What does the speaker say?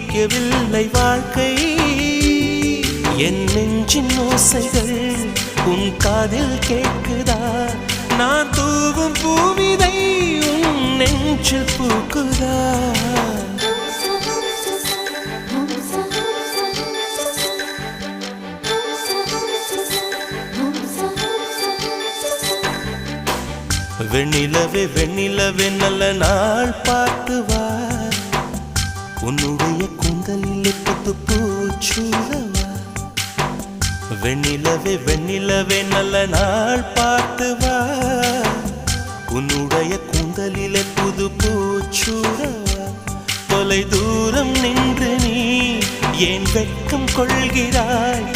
நீக்கவில்லை வாழ்க்கை. என் நெஞ்சின் ஓசைகள் உன் காதில் கேட்குதா? நான் தூவும் பூவிதை உன் நெஞ்சில் பூக்குதா? வெண்ணிலவே வெண்ணிலவே நல்ல நாள் பார்த்து உன்னுடைய கூந்தலில் புத்து பூச்சூடவா வெண்ணிலவே வெண்ணிலவே நல்ல நாள் பார்த்து வா உன்னுடைய கூந்தலிலே புது பூச்சூடவா தொலை தூரம் நின்று நீ ஏன் வெட்கம் கொள்கிறாய் கொள்கிறாய்?